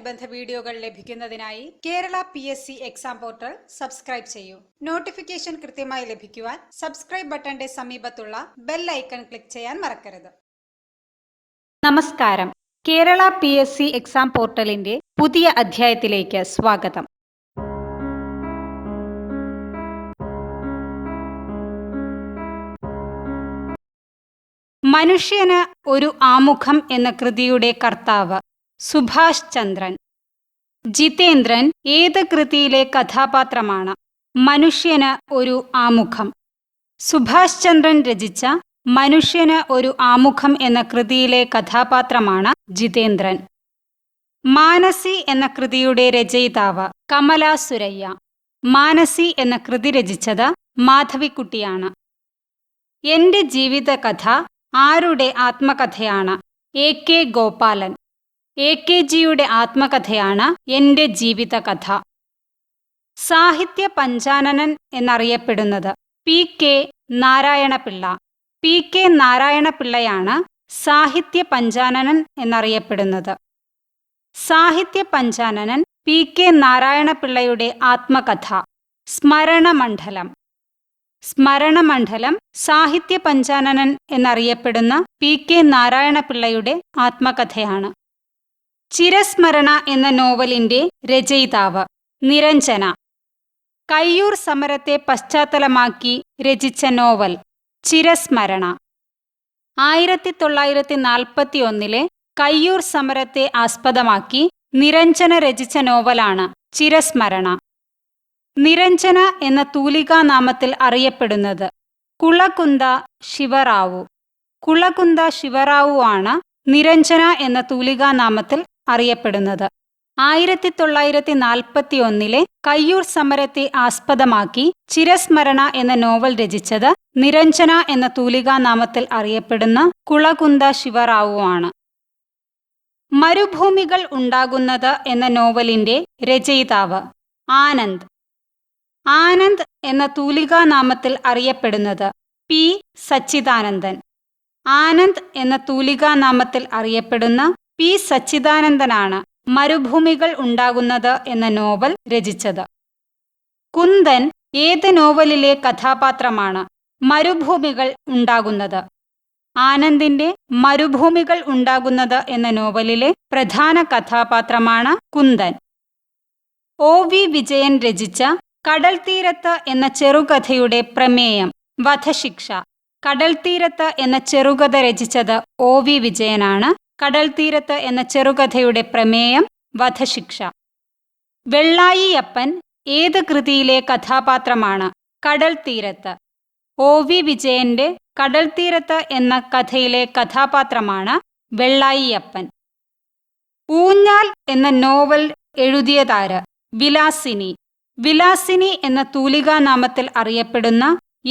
അനുബന്ധ വീഡിയോകൾ ലഭിക്കുന്നതിനായി Kerala P S C exam portal subscribe ചെയ്യൂ. നോട്ടിഫിക്കേഷൻ കൃത്യമായി ലഭിക്കുവാൻ സബ്സ്ക്രൈബ് ബട്ടന്റെ സമീപത്തുള്ള ബെൽ ഐക്കൺ ക്ലിക്ക് ചെയ്യാൻ മറക്കരുത്. നമസ്കാരം. Kerala P S C exam പോർട്ടലിന്റെ പുതിയ അധ്യായത്തിലേക്ക് സ്വാഗതം. മനുഷ്യന് ഒരു ആമുഖം എന്ന കൃതിയുടെ കർത്താവ് സുഭാഷ് ചന്ദ്രൻ. ജിതേന്ദ്രൻ ഏത് കൃതിയിലെ കഥാപാത്രമാണ്? മനുഷ്യന് ഒരു ആമുഖം. സുഭാഷ് ചന്ദ്രൻ രചിച്ച മനുഷ്യന് ഒരു ആമുഖം എന്ന കൃതിയിലെ കഥാപാത്രമാണ് ജിതേന്ദ്രൻ. മാനസി എന്ന കൃതിയുടെ രചയിതാവ് കമല സുരയ്യ മാനസി എന്ന കൃതി രചിച്ചത് മാധവിക്കുട്ടിയാണ്. എന്റെ ജീവിതകഥ ആരുടെ ആത്മകഥയാണ്? A K Gopalan. A K ജിയുടെ ആത്മകഥയാണ് എന്റെ ജീവിതകഥ. സാഹിത്യ പഞ്ചാനനൻ എന്നറിയപ്പെടുന്നത് P K Narayana Pillai. P K നാരായണപിള്ളയാണ് സാഹിത്യ പഞ്ചാനനൻ എന്നറിയപ്പെടുന്നത്. സാഹിത്യ പഞ്ചാനനൻ പി കെ നാരായണപിള്ളയുടെ ആത്മകഥ സ്മരണമണ്ഡലം. സ്മരണമണ്ഡലം സാഹിത്യ പഞ്ചാനനൻ എന്നറിയപ്പെടുന്ന പി കെ നാരായണപിള്ളയുടെ ആത്മകഥയാണ്. ചിരസ്മരണ എന്ന നോവലിന്റെ രചയിതാവ് നിരഞ്ജന. കയ്യൂർ സമരത്തെ പശ്ചാത്തലമാക്കി രചിച്ച നോവൽ ചിരസ്മരണ. ആയിരത്തി തൊള്ളായിരത്തി നാൽപ്പത്തി ഒന്നിലെ കയ്യൂർ സമരത്തെ ആസ്പദമാക്കി നിരഞ്ജന രചിച്ച നോവലാണ് ചിരസ്മരണ. നിരഞ്ജന എന്ന തൂലികാനാമത്തിൽ അറിയപ്പെടുന്നത് കുളകുന്ത ശിവറാവു. കുളകുന്ത ശിവറാവു ആണ് നിരഞ്ജന എന്ന തൂലികാനാമത്തിൽ അറിയപ്പെടുന്നത്. ആയിരത്തി തൊള്ളായിരത്തി നാൽപ്പത്തി ഒന്നിലെ കയ്യൂർ സമരത്തെ ആസ്പദമാക്കി ചിരസ്മരണ എന്ന നോവൽ രചിച്ചത് നിരഞ്ജന എന്ന തൂലികാനാമത്തിൽ അറിയപ്പെടുന്ന കുളകുന്ത ശിവറാവു ആണ് മരുഭൂമികൾ ഉണ്ടാകുന്നത് എന്ന നോവലിന്റെ രചയിതാവ് ആനന്ദ്. ആനന്ദ് എന്ന തൂലികാനാമത്തിൽ അറിയപ്പെടുന്നത് പി. സച്ചിദാനന്ദൻ. ആനന്ദ് എന്ന തൂലികാനാമത്തിൽ അറിയപ്പെടുന്ന പി സച്ചിദാനന്ദനാണ് മരുഭൂമികൾ ഉണ്ടാകുന്നത് എന്ന നോവൽ രചിച്ചത്. കുന്ദൻ ഏത് നോവലിലെ കഥാപാത്രമാണ് മരുഭൂമികൾ ഉണ്ടാകുന്നത്? ആനന്ദിന്റെ മരുഭൂമികൾ ഉണ്ടാകുന്നത് എന്ന നോവലിലെ പ്രധാന കഥാപാത്രമാണ് കുന്ദൻ ഒ വി വിജയൻ രചിച്ച കടൽ തീരത്ത് എന്ന ചെറുകഥയുടെ പ്രമേയം വധശിക്ഷ. കടൽ തീരത്ത് എന്ന ചെറുകഥ രചിച്ചത് ഒ വി വിജയനാണ്. കടൽ തീരത്ത് എന്ന ചെറുകഥയുടെ പ്രമേയം വധശിക്ഷ. വെള്ളായിയപ്പൻ ഏത് കൃതിയിലെ കഥാപാത്രമാണ്? കടൽ തീരത്ത് ഒ വി വിജയന്റെ കടൽ തീരത്ത് എന്ന കഥയിലെ കഥാപാത്രമാണ് വെള്ളായിയപ്പൻ. ഊഞ്ഞാൽ എന്ന നോവൽ എഴുതിയതാര്? വിലാസിനി. വിലാസിനി എന്ന തൂലികാനാമത്തിൽ അറിയപ്പെടുന്ന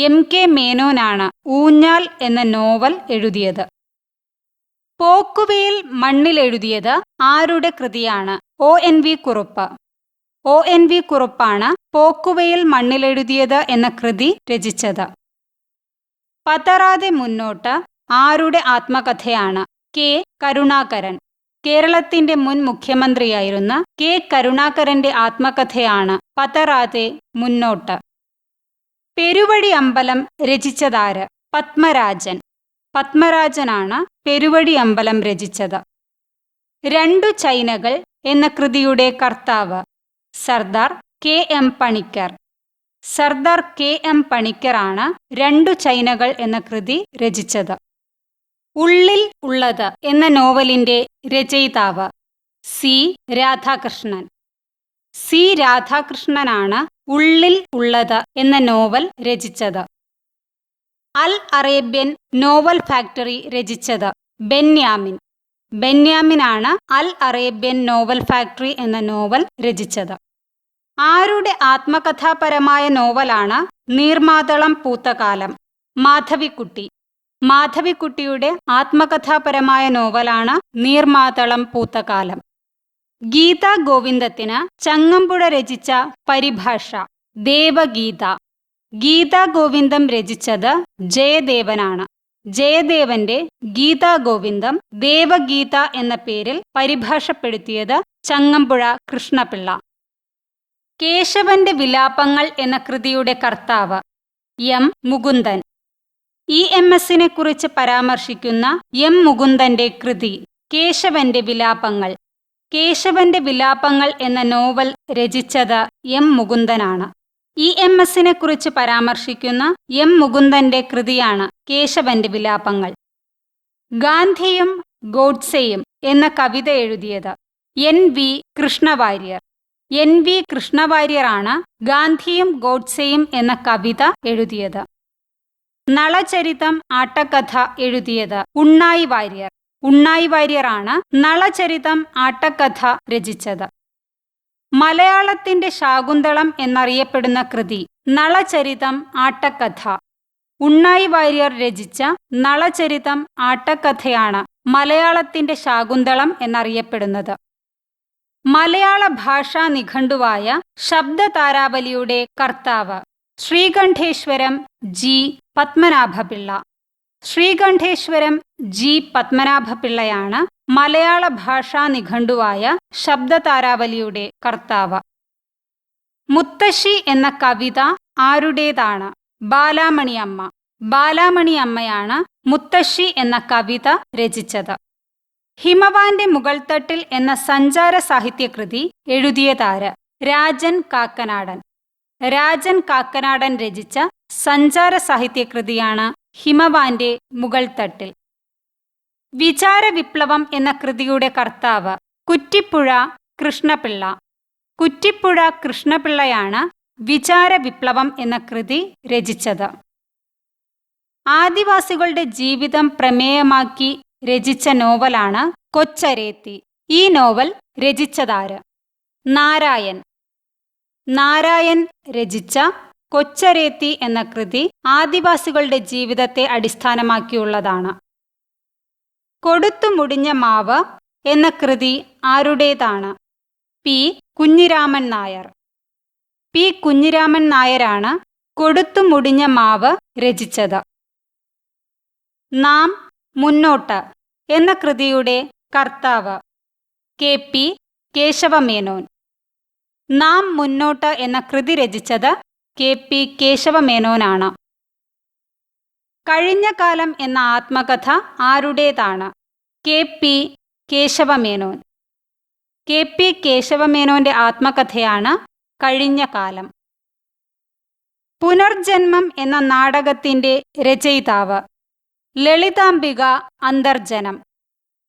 എം കെ മേനോനാണ് ഊഞ്ഞാൽ എന്ന നോവൽ എഴുതിയത്. പോക്കുവെയിൽ മണ്ണിലെഴുതിയത് ആരുടെ കൃതിയാണ്? O N V Kurup. O N V കുറുപ്പാണ് Pokkuveyil മണ്ണിലെഴുതിയത് എന്ന കൃതി രചിച്ചത്. പതറാതെ മുന്നോട്ട് ആരുടെ ആത്മകഥയാണ്? കെ. കരുണാകരൻ. കേരളത്തിന്റെ മുൻ മുഖ്യമന്ത്രിയായിരുന്ന കെ. കരുണാകരന്റെ ആത്മകഥയാണ് പതറാതെ മുന്നോട്ട്. പെരുവഴി അമ്പലം രചിച്ചതാര്? പത്മരാജൻ. പത്മരാജനാണ് പെരുവഴി അമ്പലം രചിച്ചത്. രണ്ടു ചൈനകൾ എന്ന കൃതിയുടെ കർത്താവ് Sardar K M Panikkar. Sardar K M പണിക്കറാണ് രണ്ടു ചൈനകൾ എന്ന കൃതി രചിച്ചത്. ഉള്ളിൽ ഉള്ളത് എന്ന നോവലിന്റെ രചയിതാവ് സി രാധാകൃഷ്ണൻ. സി രാധാകൃഷ്ണനാണ് ഉള്ളിൽ ഉള്ളത് എന്ന നോവൽ രചിച്ചത്. അൽ അറേബ്യൻ നോവൽ ഫാക്ടറി രചിച്ചത് ബെന്യാമിൻ. ബെന്യാമിനാണ് അൽ അറേബ്യൻ നോവൽ ഫാക്ടറി എന്ന നോവൽ രചിച്ചത്. ആരുടെ ആത്മകഥാപരമായ നോവലാണ് നീർമാതളം പൂത്തകാലം? മാധവിക്കുട്ടി. മാധവിക്കുട്ടിയുടെ ആത്മകഥാപരമായ നോവലാണ് നീർമാതളം പൂത്തകാലം. ഗീതാ ഗോവിന്ദത്തിന് ചങ്ങമ്പുഴ രചിച്ച പരിഭാഷ ദേവഗീത. ഗീതാ ഗോവിന്ദം രചിച്ചത് ജയദേവനാണ്. ജയദേവന്റെ ഗീതാ ഗോവിന്ദം ദേവഗീത എന്ന പേരിൽ പരിഭാഷപ്പെടുത്തിയത് ചങ്ങമ്പുഴ കൃഷ്ണപിള്ള. കേശവന്റെ വിലാപങ്ങൾ എന്ന കൃതിയുടെ കർത്താവ് എം മുകുന്ദൻ. ഇ എം എസിനെ കുറിച്ച് പരാമർശിക്കുന്ന എം മുകുന്ദന്റെ കൃതി കേശവന്റെ വിലാപങ്ങൾ. കേശവന്റെ വിലാപങ്ങൾ എന്ന നോവൽ രചിച്ചത് എം മുകുന്ദനാണ്. ഇ എം എസിനെ കുറിച്ച് പരാമർശിക്കുന്ന എം മുകുന്ദന്റെ കൃതിയാണ് കേശവന്റെ വിലാപങ്ങൾ. ഗാന്ധിയും ഗോഡ്സെയും എന്ന കവിത എഴുതിയത് N V Krishna Warrier. N V കൃഷ്ണവാര്യറാണ് ഗാന്ധിയും ഗോഡ്സെയും എന്ന കവിത എഴുതിയത്. നളചരിതം ആട്ടക്കഥ എഴുതിയത് ഉണ്ണായി വാര്യർ. ഉണ്ണായി വാര്യറാണ് നളചരിതം ആട്ടക്കഥ രചിച്ചത്. മലയാളത്തിന്റെ ശാകുന്തളം എന്നറിയപ്പെടുന്ന കൃതി നളചരിതം ആട്ടക്കഥ. ഉണ്ണായി വാര്യർ രചിച്ച നളചരിതം ആട്ടക്കഥയാണ് മലയാളത്തിന്റെ ശാകുന്തളം എന്നറിയപ്പെടുന്നത്. മലയാള ഭാഷാ നിഘണ്ടുവായ ശബ്ദതാരാവലിയുടെ കർത്താവ് ശ്രീകണ്ഠേശ്വരം ജി. പത്മനാഭപിള്ള. ശ്രീകണ്ഠേശ്വരം ജി. പത്മനാഭപിള്ളയാണ് മലയാള ഭാഷാ നിഘണ്ടുവായ ശബ്ദതാരാവലിയുടെ കർത്താവ്. മുത്തശ്ശി എന്ന കവിത ആരുടേതാണ്? ബാലാമണി അമ്മ ബാലാമണി അമ്മയാണ് മുത്തശ്ശി എന്ന കവിത രചിച്ചത്. ഹിമവാന്റെ മുകൾത്തട്ടിൽ എന്ന സഞ്ചാര സാഹിത്യകൃതി എഴുതിയതാര്? രാജൻ കാക്കനാടൻ. രാജൻ കാക്കനാടൻ രചിച്ച സഞ്ചാര സാഹിത്യകൃതിയാണ് ഹിമവാന്റെ മുകൾത്തട്ടിൽ. വിചാര വിപ്ലവം എന്ന കൃതിയുടെ കർത്താവ് കുറ്റിപ്പുഴ കൃഷ്ണപിള്ള. കുറ്റിപ്പുഴ കൃഷ്ണപിള്ളയാണ് വിചാര വിപ്ലവം എന്ന കൃതി രചിച്ചത്. ആദിവാസികളുടെ ജീവിതം പ്രമേയമാക്കി രചിച്ച നോവലാണ് കൊച്ചരേത്തി. ഈ നോവൽ രചിച്ചതാര്? നാരായൺ. നാരായൺ രചിച്ച കൊച്ചരേത്തി എന്ന കൃതി ആദിവാസികളുടെ ജീവിതത്തെ അടിസ്ഥാനമാക്കിയുള്ളതാണ്. കൊടുത്തു മുടിഞ്ഞ മാവ് എന്ന കൃതി ആരുടേതാണ്? പി. കുഞ്ഞിരാമൻ നായർ. പി. കുഞ്ഞിരാമൻ നായരാണ് കൊടുത്തു മുടിഞ്ഞ മാവ് രചിച്ചത്. നാം മുന്നോട്ട് എന്ന കൃതിയുടെ കർത്താവ് കെ. പി. കേശവമേനോൻ. നാം മുന്നോട്ട് എന്ന കൃതി രചിച്ചത് കെ. പി. കേശവമേനോനാണ്. കഴിഞ്ഞ കാലം എന്ന ആത്മകഥ ആരുടേതാണ്? K P Kesava Menon. K P കേശവമേനോന്റെ ആത്മകഥയാണ് കഴിഞ്ഞ കാലം പുനർജന്മം എന്ന നാടകത്തിന്റെ രചയിതാവ്. ലളിതാംബിക അന്തർജനം.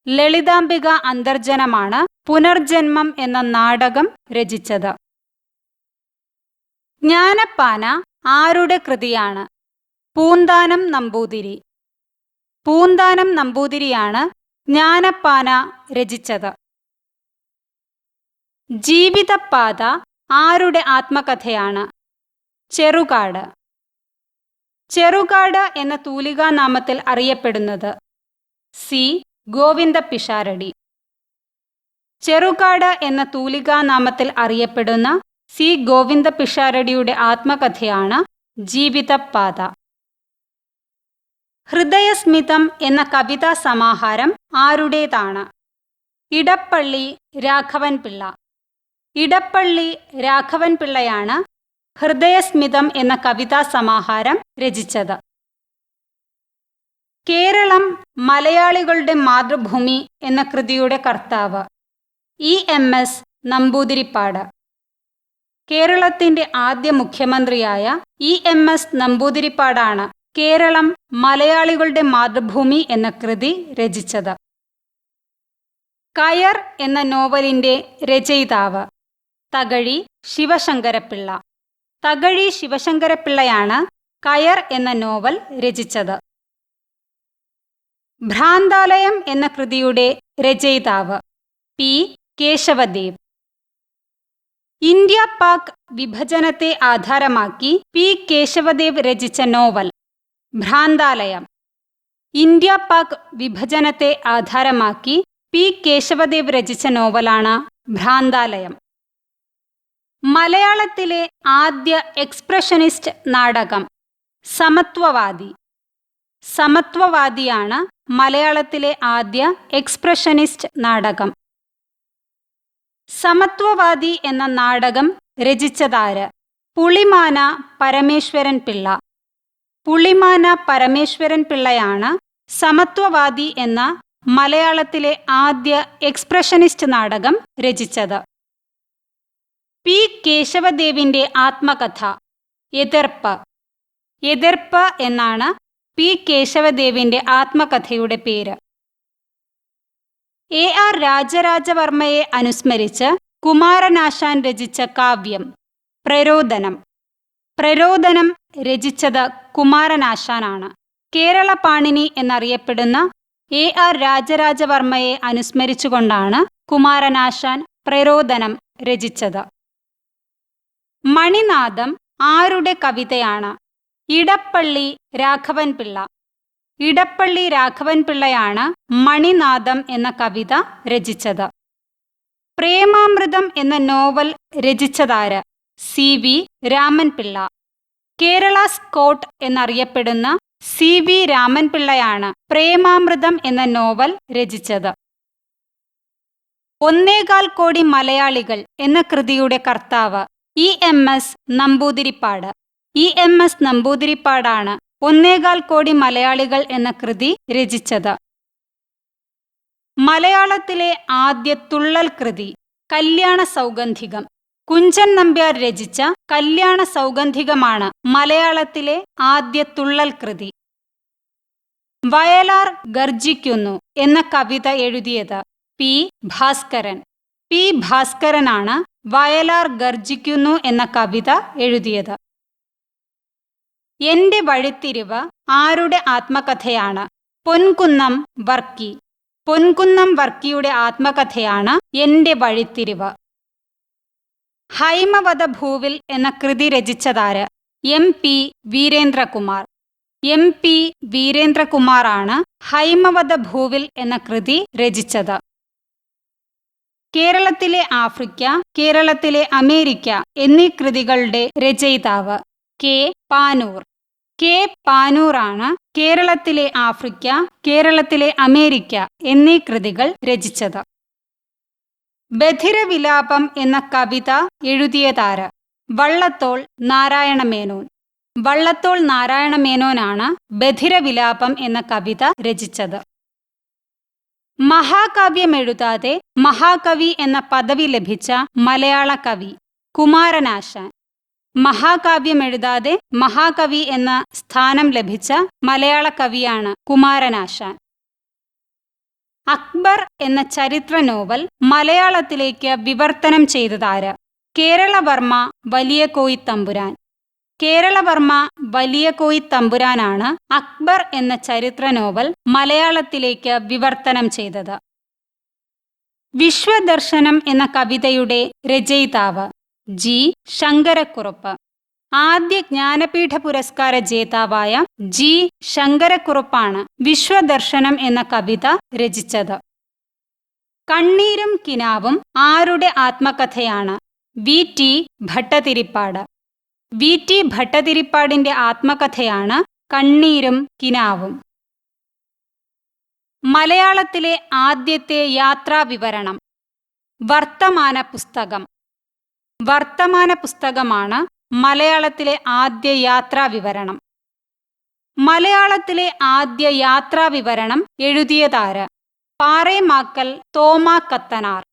ലളിതാംബിക അന്തർജനമാണ് പുനർജന്മം എന്ന നാടകം രചിച്ചത്. ജ്ഞാനപ്പാന ആരുടെ കൃതിയാണ്? പൂന്താനം നമ്പൂതിരി. പൂന്താനം നമ്പൂതിരിയാണ് ജ്ഞാനപ്പാന രചിച്ചത്. ജീവിതപ്പാത ആരുടെ ആത്മകഥയാണ്? ചെറുകാട്. ചെറുകാട് എന്ന തൂലികാനാമത്തിൽ അറിയപ്പെടുന്നത് സി. ഗോവിന്ദ പിഷാരടി ചെറുകാട് എന്ന തൂലികാനാമത്തിൽ അറിയപ്പെടുന്ന സി. ഗോവിന്ദ പിഷാരടിയുടെ ആത്മകഥയാണ് ജീവിതപ്പാത ഹൃദയസ്മിതം എന്ന കവിതാ സമാഹാരം ആരുടേതാണ്? ഇടപ്പള്ളി രാഘവൻ പിള്ള ഇടപ്പള്ളി രാഘവൻ പിള്ളയാണ് ഹൃദയസ്മിതം എന്ന കവിതാ സമാഹാരം രചിച്ചത്. കേരളം മലയാളികളുടെ മാതൃഭൂമി എന്ന കൃതിയുടെ കർത്താവ്. E M S Namboodiripad. കേരളത്തിന്റെ ആദ്യ മുഖ്യമന്ത്രിയായ ഇ എം എസ് നമ്പൂതിരിപ്പാടാണ് കേരളം മലയാളികളുടെ മാതൃഭൂമി എന്ന കൃതി രചിച്ചത്. കയർ എന്ന നോവലിന്റെ രചയിതാവ് തകഴി ശിവശങ്കരപ്പിള്ള. തകഴി ശിവശങ്കരപ്പിള്ളയാണ് കയർ എന്ന നോവൽ രചിച്ചത്. ഭ്രാന്താലയം എന്ന കൃതിയുടെ രചയിതാവ് പി. കേശവദേവ്. ഇന്ത്യ പാക് വിഭജനത്തെ ആധാരമാക്കി പി. കേശവദേവ് രചിച്ച നോവൽ ഭ്രാന്താലയം. ഇന്ത്യ പാക് വിഭജനത്തെ ആധാരമാക്കി പി. കേശവദേവ് രചിച്ച നോവലാണ് ഭ്രാന്താലയം. മലയാളത്തിലെ ആദ്യ എക്സ്പ്രഷനിസ്റ്റ് നാടകം സമത്വവാദി. സമത്വവാദിയാണ് മലയാളത്തിലെ ആദ്യ എക്സ്പ്രഷനിസ്റ്റ് നാടകം. സമത്വവാദി എന്ന നാടകം രചിച്ചതാര്? പുളിമാന പരമേശ്വരൻ പിള്ള. പുളിമാന പരമേശ്വരൻ പിള്ളയാണ് സമത്വവാദി എന്ന മലയാളത്തിലെ ആദ്യ എക്സ്പ്രഷനിസ്റ്റ് നാടകം രചിച്ചത്. പി. കേശവദേവിന്റെ ആത്മകഥ എതിർപ്പ്. എതിർപ്പ് എന്നാണ് പി. കേശവദേവിന്റെ ആത്മകഥയുടെ പേര്. എ. ആർ. രാജരാജവർമ്മയെ അനുസ്മരിച്ച് കുമാരനാശാൻ രചിച്ച കാവ്യം പ്രരോദനം. പ്രരോദനം രചിച്ചത് കുമാരനാശാനാണ്. കേരള പാണിനി എന്നറിയപ്പെടുന്ന എ ആർ രാജരാജവർമ്മയെ അനുസ്മരിച്ചുകൊണ്ടാണ് കുമാരനാശാൻ പ്രരോദനം രചിച്ചത്. മണിനാഥം ആരുടെ കവിതയാണ്? ഇടപ്പള്ളി രാഘവൻ പിള്ള ഇടപ്പള്ളി രാഘവൻ പിള്ളയാണ് മണിനാഥം എന്ന കവിത രചിച്ചത്. പ്രേമാമൃതം എന്ന novel രചിച്ചതാര്? C V Raman Pillai. Kerala Scott എന്നറിയപ്പെടുന്ന സി വി രാമൻപിള്ളയാണ് പ്രേമാമൃതം എന്ന നോവൽ രചിച്ചത്. ഒന്നേകാൽ കോടി മലയാളികൾ എന്ന കൃതിയുടെ കർത്താവ് E M S Namboodiripad. E M S നമ്പൂതിരിപ്പാടാണ് ഒന്നേകാൽ കോടി മലയാളികൾ എന്ന കൃതി രചിച്ചത്. മലയാളത്തിലെ ആദ്യ തുള്ളൽ കൃതി കല്യാണ സൗഗന്ധികം. കുഞ്ചൻ നമ്പ്യാർ രചിച്ച കല്യാണ സൗഗന്ധികമാണ് മലയാളത്തിലെ ആദ്യ തുള്ളൽ കൃതി. വയലാർ ഗർജിക്കുന്നു എന്ന കവിത എഴുതിയത് പി ഭാസ്കരൻ. പി ഭാസ്കരനാണ് വയലാർ ഗർജിക്കുന്നു എന്ന കവിത എഴുതിയത്. എന്റെ വഴിത്തിരിവ് ആരുടെ ആത്മകഥയാണ്? പൊൻകുന്നം വർക്കി. പൊൻകുന്നം വർക്കിയുടെ ആത്മകഥയാണ് എന്റെ വഴിത്തിരിവ്. ഹൈമവത ഭൂവിൽ എന്ന കൃതി രചിച്ചതാര്? M P Veerendra Kumar. M P വീരേന്ദ്രകുമാറാണ് ഹൈമവത ഭൂവിൽ എന്ന കൃതി രചിച്ചത്. കേരളത്തിലെ ആഫ്രിക്ക കേരളത്തിലെ അമേരിക്ക എന്നീ കൃതികളുടെ രചയിതാവ് കെ പാനൂർ. കെ പാനൂറാണ് കേരളത്തിലെ ആഫ്രിക്ക കേരളത്തിലെ അമേരിക്ക എന്നീ കൃതികൾ രചിച്ചത്. ബധിരവിലാപം എന്ന കവിത എഴുതിയതാര? വള്ളത്തോൾ നാരായണമേനോൻ. വള്ളത്തോൾ നാരായണമേനോനാണ് ബധിരവിലാപം എന്ന കവിത രചിച്ചത്. മഹാകാവ്യം എഴുതാതെ മഹാകവി എന്ന പദവി ലഭിച്ച മലയാള കവി കുമാരനാശാൻ. മഹാകാവ്യം എഴുതാതെ മഹാകവി എന്ന സ്ഥാനം ലഭിച്ച മലയാള കവിയാണ് കുമാരനാശാൻ. അക്ബർ എന്ന ചരിത്ര നോവൽ മലയാളത്തിലേക്ക് വിവർത്തനം ചെയ്തതാര്? കേരളവർമ്മ വലിയ കോയി തമ്പുരാൻ. കേരളവർമ്മ വലിയ കോയി തമ്പുരാനാണ് അക്ബർ എന്ന ചരിത്ര നോവൽ മലയാളത്തിലേക്ക് വിവർത്തനം ചെയ്തത്. വിശ്വദർശനം എന്ന കവിതയുടെ രചയിതാവ് ജി. ശങ്കരക്കുറുപ്പ്. ആദ്യ ജ്ഞാനപീഠ പുരസ്കാര ജേതാവായ ജി. ശങ്കരക്കുറുപ്പാണ് വിശ്വദർശനം എന്ന കവിത രചിച്ചത്. കണ്ണീരും കിനാവും ആരുടെ ആത്മകഥയാണ്? V. T. Bhattathiripad. V. T. ഭട്ടതിരിപ്പാടിന്റെ ആത്മകഥയാണ് കണ്ണീരും കിനാവും. മലയാളത്തിലെ ആദ്യത്തെ യാത്രാവിവരണം. വർത്തമാന പുസ്തകം വർത്തമാന പുസ്തകമാണ് മലയാളത്തിലെ ആദ്യ യാത്രാ വിവരണം. മലയാളത്തിലെ ആദ്യ യാത്രാ വിവരണം എഴുതിയതാര്? പാറേമാക്കൽ തോമാ കത്തനാർ.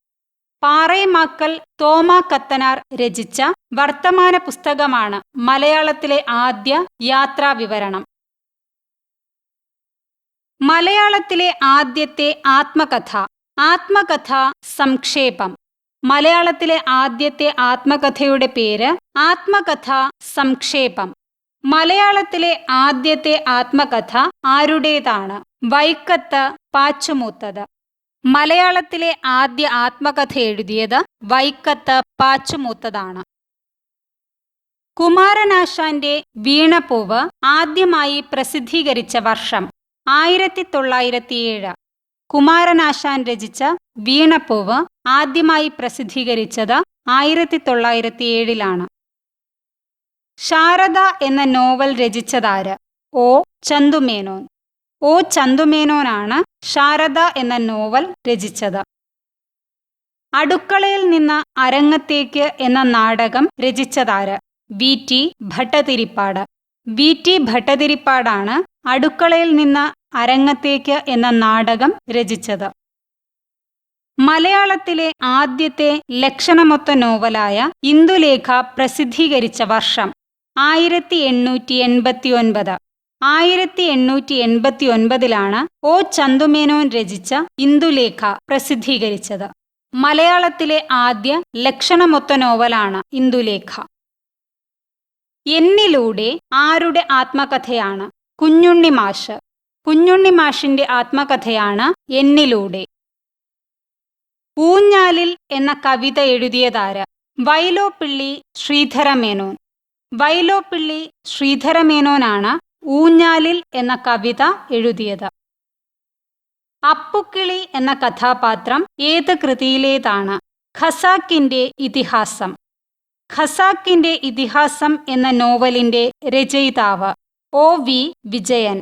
പാറേമാക്കൽ തോമാ കത്തനാർ രചിച്ച വർത്തമാന പുസ്തകമാണ് മലയാളത്തിലെ ആദ്യ യാത്രാ വിവരണം. മലയാളത്തിലെ ആദ്യത്തെ ആത്മകഥ. ആത്മകഥ സംക്ഷേപം. മലയാളത്തിലെ ആദ്യത്തെ ആത്മകഥയുടെ പേര് ആത്മകഥ സംക്ഷേപം. മലയാളത്തിലെ ആദ്യത്തെ ആത്മകഥ ആരുടേതാണ്? വൈക്കത്ത് പാച്ചുമൂത്തത്. മലയാളത്തിലെ ആദ്യ ആത്മകഥ എഴുതിയത് വൈക്കത്ത് പാച്ചുമൂത്തതാണ്. കുമാരനാശാന്റെ വീണപ്പൂവ് ആദ്യമായി പ്രസിദ്ധീകരിച്ച വർഷം ആയിരത്തി തൊള്ളായിരത്തിയേഴ് കുമാരനാശാൻ രചിച്ച വീണപ്പൂവ് ആദ്യമായി പ്രസിദ്ധീകരിച്ചത് ആയിരത്തി തൊള്ളായിരത്തി ഏഴിലാണ് ശാരദ എന്ന നോവൽ രചിച്ചതാര്? ഒ. ചന്തുമേനോൻ. ഒ. ചന്തുമേനോനാണ് ശാരദ എന്ന നോവൽ രചിച്ചത്. അടുക്കളയിൽ നിന്ന് അരങ്ങത്തേക്ക് എന്ന നാടകം രചിച്ചതാര്? V. T. Bhattathiripad. V. T. ഭട്ടതിരിപ്പാടാണ് അടുക്കളയിൽ നിന്ന് അരങ്ങത്തേക്ക് എന്ന നാടകം രചിച്ചത്. മലയാളത്തിലെ ആദ്യത്തെ ലക്ഷണമൊത്ത നോവലായ ഇന്ദുലേഖ പ്രസിദ്ധീകരിച്ച വർഷം ആയിരത്തി എണ്ണൂറ്റി എൺപത്തി ഒൻപത് ആയിരത്തി എണ്ണൂറ്റി എൺപത്തി ഒൻപതിലാണ് ഒ ചന്തുമേനോൻ രചിച്ച ഇന്ദുലേഖ പ്രസിദ്ധീകരിച്ചത്. മലയാളത്തിലെ ആദ്യ ലക്ഷണമൊത്ത നോവലാണ് ഇന്ദുലേഖ. എന്നിലൂടെ ആരുടെ ആത്മകഥയാണ് കുഞ്ഞുണ്ണി മാഷ്? കുഞ്ഞുണ്ണി മാഷിന്റെ ആത്മകഥയാണ് എന്നിലൂടെ. ഊഞ്ഞാലിൽ എന്ന കവിത എഴുതിയതാര? വൈലോപ്പിള്ളി ശ്രീധരമേനോൻ. വൈലോപ്പിള്ളി ശ്രീധരമേനോനാണ് ഊഞ്ഞാലിൽ എന്ന കവിത എഴുതിയത്. അപ്പുക്കിളി എന്ന കഥാപാത്രം ഏത് കൃതിയിലേതാണ്? ഖസാക്കിന്റെ ഇതിഹാസം. ഖസാക്കിന്റെ ഇതിഹാസം എന്ന നോവലിന്റെ രചയിതാവ് O V Vijayan.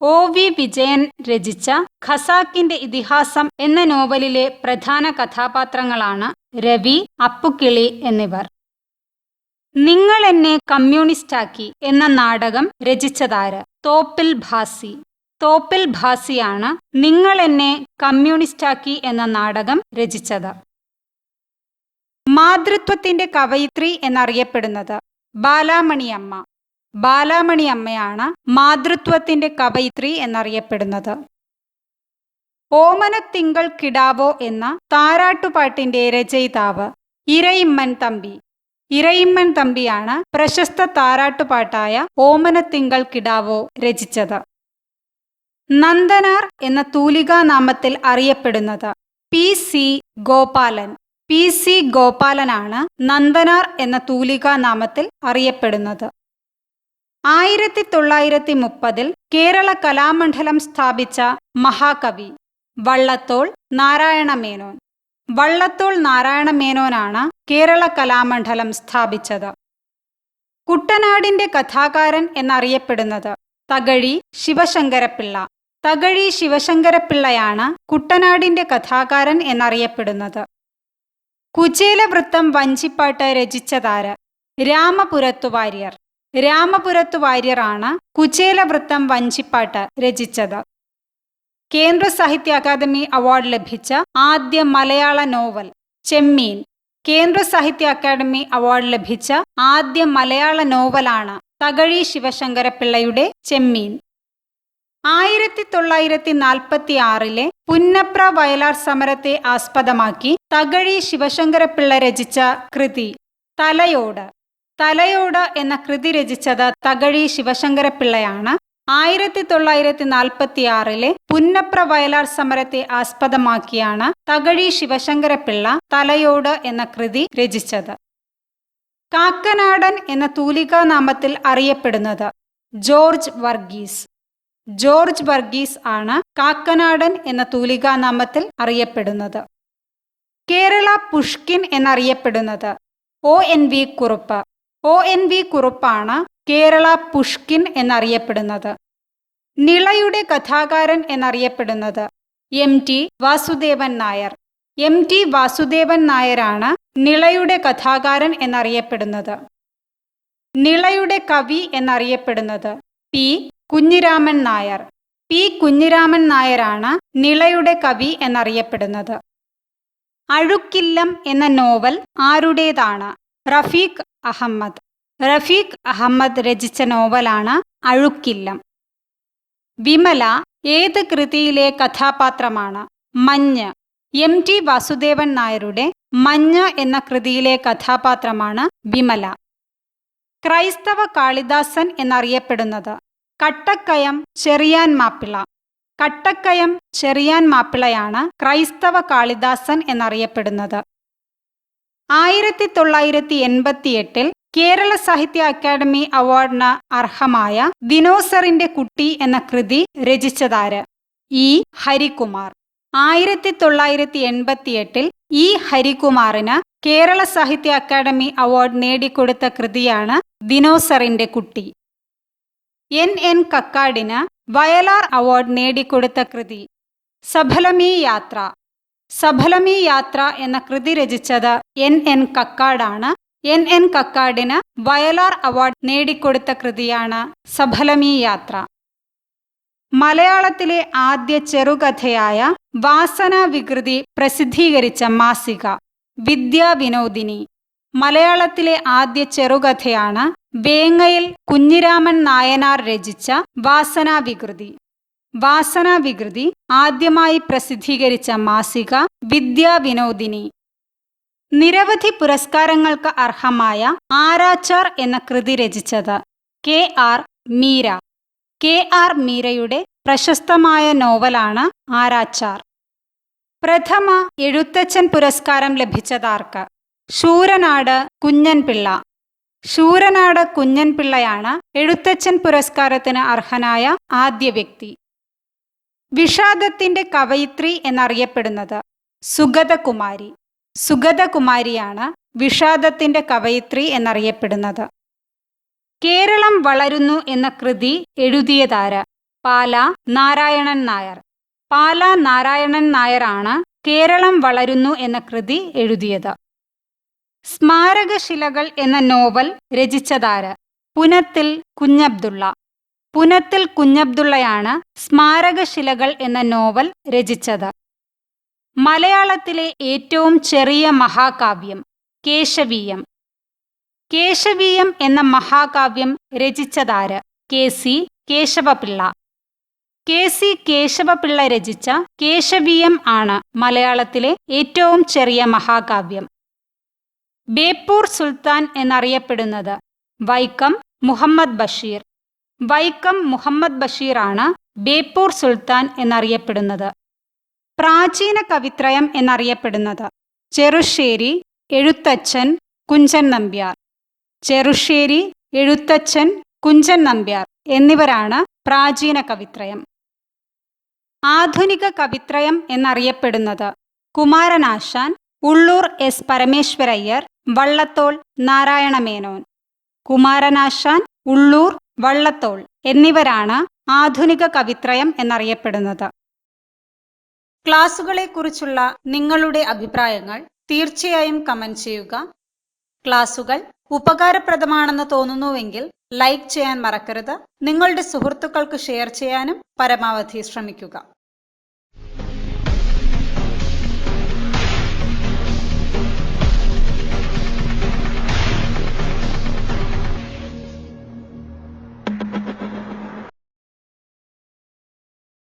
O V Vijayan രചിച്ച ഖസാക്കിന്റെ ഇതിഹാസം എന്ന നോവലിലെ പ്രധാന കഥാപാത്രങ്ങളാണ് രവി അപ്പുക്കിളി എന്നിവർ. നിങ്ങൾ എന്നെ കമ്മ്യൂണിസ്റ്റാക്കി എന്ന നാടകം രചിച്ചതാര്? തോപ്പിൽ ഭാസി. തോപ്പിൽ ഭാസിയാണ് നിങ്ങൾ എന്നെ കമ്മ്യൂണിസ്റ്റാക്കി എന്ന നാടകം രചിച്ചത്. മാതൃത്വത്തിന്റെ കവയിത്രി എന്നറിയപ്പെടുന്നത് ബാലാമണി അമ്മ ബാലാമണി അമ്മയാണ് മാതൃത്വത്തിന്റെ കവയിത്രി എന്നറിയപ്പെടുന്നത്. തിങ്കൾ കിടാവോ എന്ന താരാട്ടുപാട്ടിന്റെ രചയിതാവ് ഇരയിമ്മൻ തമ്പി. ഇരയിമ്മൻ തമ്പിയാണ് പ്രശസ്ത താരാട്ടുപാട്ടായ ഓമന തിങ്കൾ കിടാവോ രചിച്ചത്. നന്ദനാർ എന്ന തൂലികാനാമത്തിൽ അറിയപ്പെടുന്നത് P C Gopalan. P C ഗോപാലനാണ് Nandanar എന്ന തൂലികാനാമത്തിൽ അറിയപ്പെടുന്നത്. ആയിരത്തി തൊള്ളായിരത്തി മുപ്പതിൽ കേരള കലാമണ്ഡലം സ്ഥാപിച്ച മഹാകവി വള്ളത്തോൾ നാരായണ മേനോൻ വള്ളത്തോൾ നാരായണ മേനോനാണ് കേരള കലാമണ്ഡലം സ്ഥാപിച്ചത്. കുട്ടനാടിന്റെ കഥാകാരൻ എന്നറിയപ്പെടുന്നത് തകഴി ശിവശങ്കരപ്പിള്ള. തകഴി ശിവശങ്കരപ്പിള്ളയാണ് കുട്ടനാടിന്റെ കഥാകാരൻ എന്നറിയപ്പെടുന്നത്. കുചേലവൃത്തം വഞ്ചിപ്പാട്ട് രചിച്ചതാര്? രാമപുരത്തു വാര്യർ രാമപുരത്തു വാര്യറാണ് കുചേലവൃത്തം വഞ്ചിപ്പാട്ട് രചിച്ചത്. കേന്ദ്ര സാഹിത്യ അക്കാദമി അവാർഡ് ലഭിച്ച ആദ്യ മലയാള നോവൽ ചെമ്മീൻ. കേന്ദ്ര സാഹിത്യ അക്കാദമി അവാർഡ് ലഭിച്ച ആദ്യ മലയാള നോവലാണ് തകഴി ശിവശങ്കരപ്പിള്ളയുടെ ചെമ്മീൻ. ആയിരത്തി തൊള്ളായിരത്തി നാൽപ്പത്തി ആറിലെ പുന്നപ്ര വയലാർ സമരത്തെ ആസ്പദമാക്കി തകഴി ശിവശങ്കരപ്പിള്ള രചിച്ച കൃതി തലയോട്. തലയോട് എന്ന കൃതി രചിച്ചത് തകഴി ശിവശങ്കരപ്പിള്ളയാണ്. ആയിരത്തി തൊള്ളായിരത്തി നാൽപ്പത്തി ആറിലെ പുന്നപ്ര വയലാർ സമരത്തെ ആസ്പദമാക്കിയാണ് തകഴി ശിവശങ്കരപ്പിള്ള തലയോട് എന്ന കൃതി രചിച്ചത്. കാക്കനാടൻ എന്ന തൂലികാ നാമത്തിൽ അറിയപ്പെടുന്നത് ജോർജ് വർഗീസ്. ജോർജ് വർഗീസ് ആണ് കാക്കനാടൻ എന്ന തൂലികാ നാമത്തിൽ അറിയപ്പെടുന്നത്. കേരള പുഷ്കിൻ എന്നറിയപ്പെടുന്നത് O N V Kurup. O N V കുറുപ്പാണ് Kerala Pushkin എന്നറിയപ്പെടുന്നത്. നിളയുടെ കഥാകാരൻ എന്നറിയപ്പെടുന്നത് M T Vasudevan Nair. M T Vasudevan നായരാണ് നിളയുടെ കഥാകാരൻ എന്നറിയപ്പെടുന്നത്. നിളയുടെ കവി എന്നറിയപ്പെടുന്നത് പി കുഞ്ഞിരാമൻ നായർ. പി കുഞ്ഞിരാമൻ നായരാണ് നിളയുടെ കവി എന്നറിയപ്പെടുന്നത്. അഴുക്കില്ലം എന്ന നോവൽ ആരുടേതാണ്? റഫീഖ് അഹമ്മദ്. റഫീഖ് അഹമ്മദ് രചിച്ച നോവലാണ് അഴുക്കില്ലം. വിമല ഏത് കൃതിയിലെ കഥാപാത്രമാണ്? മഞ്ഞ്. എം ടി വാസുദേവൻ നായരുടെ മഞ്ഞ് എന്ന കൃതിയിലെ കഥാപാത്രമാണ് വിമല. ക്രൈസ്തവ കാളിദാസൻ എന്നറിയപ്പെടുന്നത് കട്ടക്കയം ചെറിയാൻ മാപ്പിള. കട്ടക്കയം ചെറിയാൻ മാപ്പിളയാണ് ക്രൈസ്തവ കാളിദാസൻ എന്നറിയപ്പെടുന്നത്. ആയിരത്തി തൊള്ളായിരത്തി എൺപത്തിയെട്ടിൽ കേരള സാഹിത്യ അക്കാദമി അവാർഡിന് അർഹമായ ദിനോസറിന്റെ കുട്ടി എന്ന കൃതി രചിച്ചതാര്? ഇ. ഹരികുമാർ. ആയിരത്തി തൊള്ളായിരത്തി എൺപത്തിയെട്ടിൽ ഇ. ഹരികുമാറിന് കേരള സാഹിത്യ അക്കാദമി അവാർഡ് നേടിക്കൊടുത്ത കൃതിയാണ് ദിനോസറിന്റെ കുട്ടി. എൻ. എൻ. കക്കാടിന് വയലാർ അവാർഡ് നേടിക്കൊടുത്ത കൃതി. സഫലമീ യാത്ര. സഫലമീ യാത്ര എന്ന കൃതി രചിച്ചത് എൻ എൻ കക്കാടാണ്. എൻ എൻ കക്കാടിന് വയലാർ അവാർഡ് നേടിക്കൊടുത്ത കൃതിയാണ് സഫലമീ യാത്ര. മലയാളത്തിലെ ആദ്യ ചെറുകഥയായ വാസന വികൃതി പ്രസിദ്ധീകരിച്ച മാസിക വിദ്യാവിനോദിനി മലയാളത്തിലെ ആദ്യ ചെറുകഥയാണ് വേങ്ങയിൽ കുഞ്ഞിരാമൻ നായനാർ രചിച്ച വാസന വികൃതി വാസന വികൃതി ആദ്യമായി പ്രസിദ്ധീകരിച്ച മാസിക വിദ്യാവിനോദിനി. നിരവധി പുരസ്കാരങ്ങൾക്ക് അർഹമായ ആരാച്ചാർ എന്ന കൃതി രചിച്ചത് K R Meera. K R മീരയുടെ പ്രശസ്തമായ നോവലാണ് ആരാച്ചാർ. പ്രഥമ എഴുത്തച്ഛൻ പുരസ്കാരം ലഭിച്ചതാർക്ക്? ശൂരനാട് കുഞ്ഞൻപിള്ള. ശൂരനാട് കുഞ്ഞൻപിള്ളയാണ് എഴുത്തച്ഛൻ പുരസ്കാരത്തിന് അർഹനായ ആദ്യ വ്യക്തി. വിഷാദത്തിന്റെ കവയിത്രി എന്നറിയപ്പെടുന്നത് സുഗതകുമാരി. സുഗതകുമാരിയാണ് വിഷാദത്തിന്റെ കവയിത്രി എന്നറിയപ്പെടുന്നത്. കേരളം വളരുന്നു എന്ന കൃതി എഴുതിയതാര? പാല നാരായണൻ നായർ. പാല നാരായണൻ നായരാണ് കേരളം വളരുന്നു എന്ന കൃതി എഴുതിയത്. സ്മാരകശിലകൾ എന്ന നോവൽ രചിച്ചതാര? പുനത്തിൽ കുഞ്ഞബ്ദുള്ള. പുനത്തിൽ കുഞ്ഞബ്ദുള്ളയാണ് സ്മാരകശിലകൾ എന്ന നോവൽ രചിച്ചത്. മലയാളത്തിലെ ഏറ്റവും ചെറിയ മഹാകാവ്യം കേശവീയം. കേശവീയം എന്ന മഹാകാവ്യം രചിച്ചതാര്? K C Kesava Pillai. K C Kesava Pillai രചിച്ച കേശവീയം ആണ് മലയാളത്തിലെ ഏറ്റവും ചെറിയ മഹാകാവ്യം. ബേപ്പൂർ സുൽത്താൻ എന്നറിയപ്പെടുന്നത് വൈക്കം മുഹമ്മദ് ബഷീർ. വൈക്കം മുഹമ്മദ് ബഷീറാണ് ബേപ്പൂർ സുൽത്താൻ എന്നറിയപ്പെടുന്നത്. പ്രാചീന കവിത്രയം എന്നറിയപ്പെടുന്നത് ചെറുശ്ശേരി എഴുത്തച്ഛൻ കുഞ്ചൻ നമ്പ്യാർ. ചെറുശ്ശേരി എഴുത്തച്ഛൻ കുഞ്ചൻ നമ്പ്യാർ എന്നിവരാണ് പ്രാചീന കവിത്രയം. ആധുനിക കവിത്രയം എന്നറിയപ്പെടുന്നത് കുമാരനാശാൻ ഉള്ളൂർ എസ് പരമേശ്വരയ്യർ വള്ളത്തോൾ നാരായണമേനോൻ. കുമാരനാശാൻ ഉള്ളൂർ വള്ളത്തോൾ എന്നിവരാണ് ആധുനിക കവിത്രയം എന്നറിയപ്പെടുന്നത്. ക്ലാസുകളെക്കുറിച്ചുള്ള നിങ്ങളുടെ അഭിപ്രായങ്ങൾ തീർച്ചയായും കമന്റ് ചെയ്യുക. ക്ലാസുകൾ ഉപകാരപ്രദമാണെന്ന് തോന്നുന്നുവെങ്കിൽ ലൈക്ക് ചെയ്യാൻ മറക്കരുത്. നിങ്ങളുടെ സുഹൃത്തുക്കൾക്ക് ഷെയർ ചെയ്യാനും പരമാവധി ശ്രമിക്കുക.